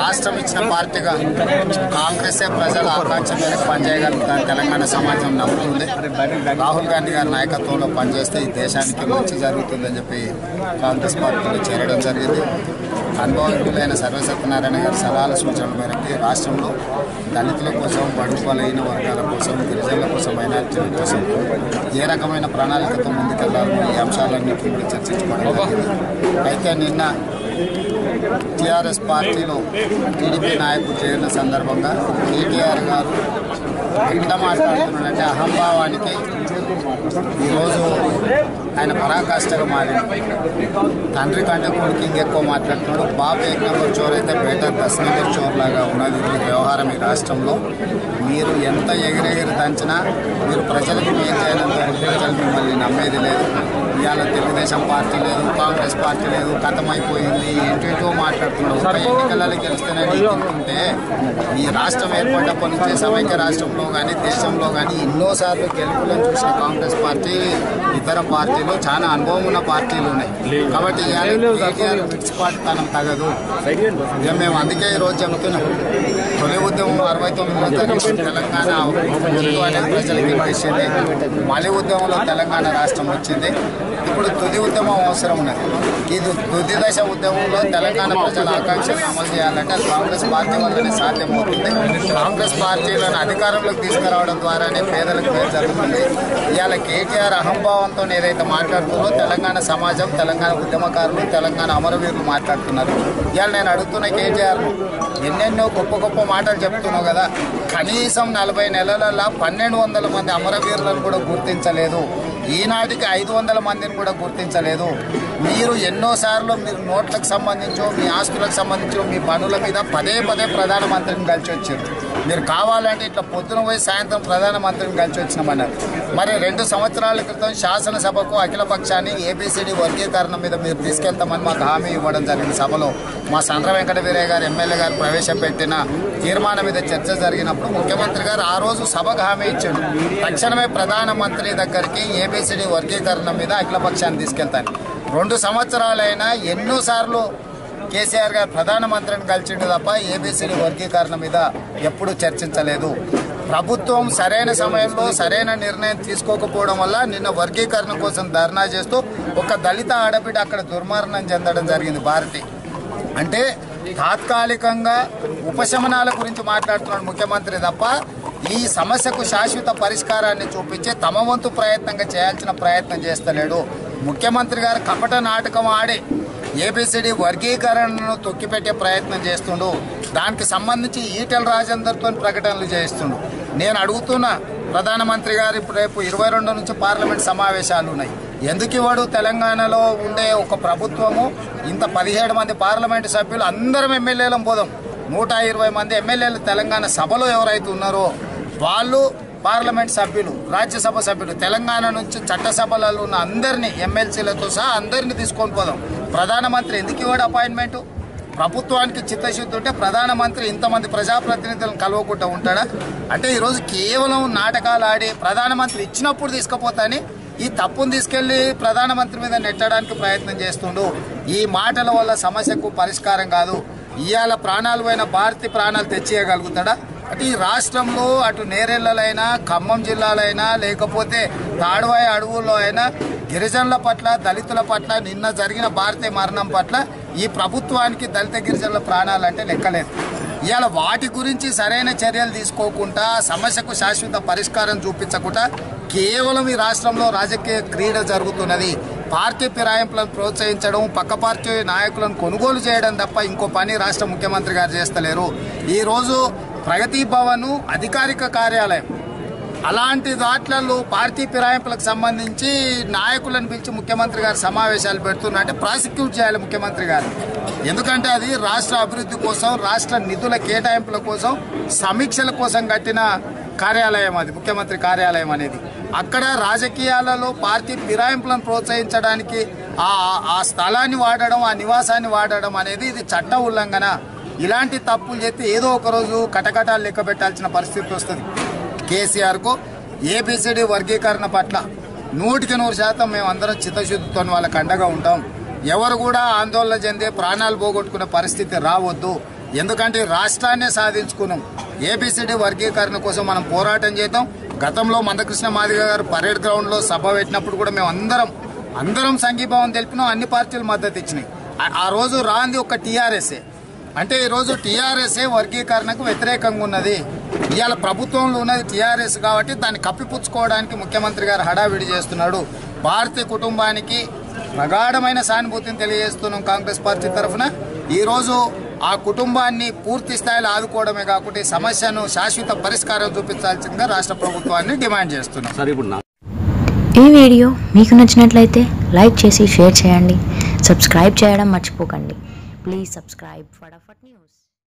రాష్ట్రం ఇచ్చిన పార్టీగా కాంగ్రెస్ ప్రజల ఆకాంక్ష మేరకు పనిచేయగలుగుతారు తెలంగాణ సమాజం నమ్ముతుంది. రాహుల్ గాంధీ గారి నాయకత్వంలో పనిచేస్తే ఈ దేశానికి మంచి జరుగుతుందని చెప్పి కాంగ్రెస్ పార్టీలో చేరడం జరిగింది. అనుభవజ్ఞులైన సర్వసత్యనారాయణ గారి సలహాల సూచనల మేరకు రాష్ట్రంలో దళితుల కోసం బడుకోలైన వర్గాల కోసం గిరిజనుల కోసం మైనార్టీల కోసం ఏ రకమైన ప్రణాళికతో ముందుకెళ్ళాలో ఈ అంశాలన్నింటినీ కూడా చర్చించుకోవడం అయితే నిన్న టీఆర్ఎస్ పార్టీలో టీడీపీ నాయకులు చేరిన సందర్భంగా కేటీఆర్ గారు ఎంత మాట్లాడుతున్నాడంటే అహంభావానికి ఈరోజు ఆయన పరాకాష్ఠగా మారింది. తండ్రి కంటే కొడుకు ఇంకెక్కువ మాట్లాడుతున్నాడు. బాబు ఎక్ నెంబర్ చోర్ అయితే బేటర్ దస్ నెంబర్ చోర్ లాగా ఉన్నది. ఈ వ్యవహారం ఈ రాష్ట్రంలో మీరు ఎంత ఎగిరెగిరి దంచినా మీరు ప్రజలకు ఏం చేయాలంటే ప్రజలు మిమ్మల్ని నమ్మేది లేదు. ఇవాళ తెలుగుదేశం పార్టీ లేదు కాంగ్రెస్ పార్టీ లేదు కథమైపోయింది ఏంటేంటో మాట్లాడుతున్నారు. ఒక ఎన్నికలలో గెలిస్తేనే అనుకుంటే ఈ రాష్ట్రం ఏర్పడ్డప్పటి నుంచి సమైక్య రాష్ట్రంలో కానీ దేశంలో కానీ ఎన్నోసార్లు గెలుపులను చూసిన కాంగ్రెస్ పార్టీ ఇతర పార్టీలు చాలా అనుభవం ఉన్న పార్టీలు ఉన్నాయి కాబట్టి కేటీఆర్ విడిచిపాటుతనం తగదు. ఇక మేము అందుకే ఈ రోజు చెబుతున్నాం. తొలి ఉద్యమం అరవై తొమ్మిదిలో జరిగింది తెలంగాణ ఉద్యమం అనేది ప్రజలకు వినిపించింది మలి ఉద్యమంలో తెలంగాణ రాష్ట్రం వచ్చింది. ఇప్పుడు తుది ఉద్యమం అవసరం ఉన్నది. ఇది తుది దశ ఉద్యమంలో తెలంగాణ ప్రజల ఆకాంక్షలు అమలు చేయాలంటే కాంగ్రెస్ పార్టీ వల్లనే సాధ్యమవుతుంది. కాంగ్రెస్ పార్టీలను అధికారంలోకి తీసుకురావడం ద్వారానే పేదలకు పేరు జరుగుతుంది. ఇవాళ కేటీఆర్ అహంభావంతో ఏదైతే మాట్లాడుతుందో తెలంగాణ సమాజం తెలంగాణ ఉద్యమకారులు తెలంగాణ అమరవీరులు మాట్లాడుతున్నారు. ఇవాళ నేను అడుగుతున్న కేటీఆర్ ఎన్నెన్నో గొప్ప గొప్ప మాటలు చెప్తున్నావు కదా. కనీసం నలభై నెలలలో పన్నెండు వందల మంది అమరవీరులను కూడా గుర్తించలేదు. ఈనాటికి ఐదు వందల మందిని కూడా గుర్తించలేదు. మీరు ఎన్నోసార్లు మీరు నోట్లకు సంబంధించో మీ ఆస్తులకు సంబంధించో మీ పనుల మీద పదే పదే ప్రధానమంత్రిని కలిసి వచ్చారు. మీరు కావాలంటే ఇట్లా పొద్దున పోయి సాయంత్రం ప్రధానమంత్రిని కలిసి వచ్చినామన్నారు. మరి రెండు సంవత్సరాల క్రితం శాసనసభకు అఖిలపక్షాన్ని ఏబిసిడి వర్గీకరణ మీద మీరు తీసుకెళ్తామని మాకు హామీ ఇవ్వడం జరిగింది సభలో. మా సండ్ర వెంకట వీరయ్య గారు ఎమ్మెల్యే గారు ప్రవేశపెట్టిన తీర్మానం మీద చర్చ జరిగినప్పుడు ముఖ్యమంత్రి గారు ఆ రోజు సభకు హామీ ఇచ్చాడు తక్షణమే ప్రధానమంత్రి దగ్గరికి ఏబిసిడి వర్గీకరణ మీద అఖిలపక్షాన్ని తీసుకెళ్తాను రెండు సంవత్సరాలైనా ఎన్నోసార్లు కేసీఆర్ గారు ప్రధానమంత్రిని కలిసిండు తప్ప ఏబిసిడి వర్గీకరణ మీద ఎప్పుడూ చర్చించలేదు. ప్రభుత్వం సరైన సమయంలో సరైన నిర్ణయం తీసుకోకపోవడం వల్ల నిన్న వర్గీకరణ కోసం ధర్నా చేస్తూ ఒక దళిత ఆడబిడ్డ అక్కడ దుర్మరణం చెందడం జరిగింది భారతి. అంటే తాత్కాలికంగా ఉపశమనాల గురించి మాట్లాడుతున్నాడు ముఖ్యమంత్రి తప్ప ఈ సమస్యకు శాశ్వత పరిష్కారాన్ని చూపించి తమ వంతు ప్రయత్నంగా చేయాల్సిన ప్రయత్నం చేస్తలేడు. ముఖ్యమంత్రి గారు కపట నాటకం ఆడి ఏపీసీడీ వర్గీకరణను తొక్కిపెట్టే ప్రయత్నం చేస్తుండు. దానికి సంబంధించి ఈటెల రాజేందర్తో ప్రకటనలు చేస్తుండు. నేను అడుగుతున్నా ప్రధానమంత్రి గారు ఇప్పుడు రేపు ఇరవై రెండు నుంచి పార్లమెంట్ సమావేశాలు ఉన్నాయి. ఎందుకు ఇవాడు తెలంగాణలో ఉండే ఒక ప్రభుత్వము ఇంత పదిహేడు మంది పార్లమెంట్ సభ్యులు అందరం ఎమ్మెల్యేలం పోదాం. నూట ఇరవై మంది ఎమ్మెల్యేలు తెలంగాణ సభలో ఎవరైతే ఉన్నారో వాళ్ళు పార్లమెంట్ సభ్యులు రాజ్యసభ సభ్యులు తెలంగాణ నుంచి చట్టసభలలో ఉన్న అందరినీ ఎమ్మెల్సీలతో సహా అందరినీ తీసుకొని పోదాం. ప్రధానమంత్రి ఎందుకు ఇవ్వడు అపాయింట్మెంట్? ప్రభుత్వానికి చిత్తశుద్ధి ఉంటే ప్రధానమంత్రి ఇంతమంది ప్రజాప్రతినిధులను కలవకుండా ఉంటాడా? అంటే ఈరోజు కేవలం నాటకాలు ఆడి ప్రధానమంత్రి ఇచ్చినప్పుడు తీసుకుపోతాని ఈ తప్పును తీసుకెళ్ళి ప్రధానమంత్రి మీద నెట్టడానికి ప్రయత్నం చేస్తుండు. ఈ మాటల వల్ల సమస్యకు పరిష్కారం కాదు. ఇవాళ ప్రాణాలు పోయిన భారతి ప్రాణాలు తెచ్చేయగలుగుతాడా? అంటే ఈ రాష్ట్రంలో అటు నేరెళ్ళలైనా ఖమ్మం జిల్లాలైనా లేకపోతే తాడువాయి అడవుల్లో అయినా గిరిజనుల పట్ల దళితుల పట్ల నిన్న జరిగిన భారతీయ మరణం పట్ల ఈ ప్రభుత్వానికి దళిత గిరిజనుల ప్రాణాలంటే లెక్కలేదు. ఇవాళ వాటి గురించి సరైన చర్యలు తీసుకోకుండా సమస్యకు శాశ్వత పరిష్కారం చూపించకుండా కేవలం ఈ రాష్ట్రంలో రాజకీయ క్రీడ జరుగుతున్నది. పార్టీ ఫిరాయింపులను ప్రోత్సహించడం పక్క పార్టీ నాయకులను కొనుగోలు చేయడం తప్ప ఇంకో పని రాష్ట్ర ముఖ్యమంత్రి గారు చేస్తలేరు. ఈరోజు ప్రగతి భవన్ అధికారిక కార్యాలయం. అలాంటి దాట్లలో పార్టీ ఫిరాయింపులకు సంబంధించి నాయకులను పిలిచి ముఖ్యమంత్రి గారు సమావేశాలు పెడుతున్నారంటే ప్రాసిక్యూట్ చేయాలి ముఖ్యమంత్రి గారు. ఎందుకంటే అది రాష్ట్ర అభివృద్ధి కోసం రాష్ట్ర నిధుల కేటాయింపుల కోసం సమీక్షల కోసం కట్టిన కార్యాలయం అది ముఖ్యమంత్రి కార్యాలయం అనేది. అక్కడ రాజకీయాలలో పార్టీ ఫిరాయింపులను ప్రోత్సహించడానికి ఆ ఆ స్థలాన్ని వాడడం ఆ నివాసాన్ని వాడడం అనేది ఇది చట్ట ఉల్లంఘన. ఇలాంటి తప్పులు చేస్తే ఏదో ఒక రోజు కటకటాలు లెక్క పెట్టాల్సిన పరిస్థితి వస్తుంది. కేసీఆర్కు ఏబిసిడి వర్గీకరణ పట్ల నూటికి నూరు శాతం మేము అందరం చిత్తశుద్ధితో వాళ్ళకి అండగా ఉంటాం. ఎవరు కూడా ఆందోళన చెందే ప్రాణాలు పోగొట్టుకునే పరిస్థితి రావద్దు. ఎందుకంటే రాష్ట్రాన్నే సాధించుకున్నాం. ఏబిసిడి వర్గీకరణ కోసం మనం పోరాటం చేద్దాం. గతంలో మందకృష్ణ మాదిగ గారు పరేడ్ గ్రౌండ్లో సభ పెట్టినప్పుడు కూడా మేము అందరం అందరం సంఘీభావం తెలిపినాం. అన్ని పార్టీలు మద్దతు ఇచ్చినాయి. ఆ రోజు రాంది ఒక టీఆర్ఎస్ఏ. అంటే ఈరోజు టీఆర్ఎస్ఏ వర్గీకరణకు వ్యతిరేకంగా ఉన్నది. ఇవాళ ప్రభుత్వంలో ఉన్నది టీఆర్ఎస్ కాబట్టి దాన్ని కప్పిపుచ్చుకోవడానికి ముఖ్యమంత్రి గారు హడావిడి చేస్తున్నాడు. భారతీయ కుటుంబానికి ప్రగాఢమైన సానుభూతిని తెలియజేస్తున్నాం కాంగ్రెస్ పార్టీ తరఫున. ఈరోజు ఆ కుటుంబాన్ని పూర్తి స్థాయిలో ఆదుకోవడమే కాకుండా ఈ సమస్యను శాశ్వత పరిష్కారం చూపించాల్సిందిగా రాష్ట్ర ప్రభుత్వాన్ని డిమాండ్ చేస్తున్నాం. సార్ ఇప్పుడు నా ఈ వీడియో మీకు నచ్చినట్లయితే లైక్ చేసి షేర్ చేయండి. సబ్స్క్రైబ్ చేయడం మర్చిపోకండి. Please subscribe Fatafat news.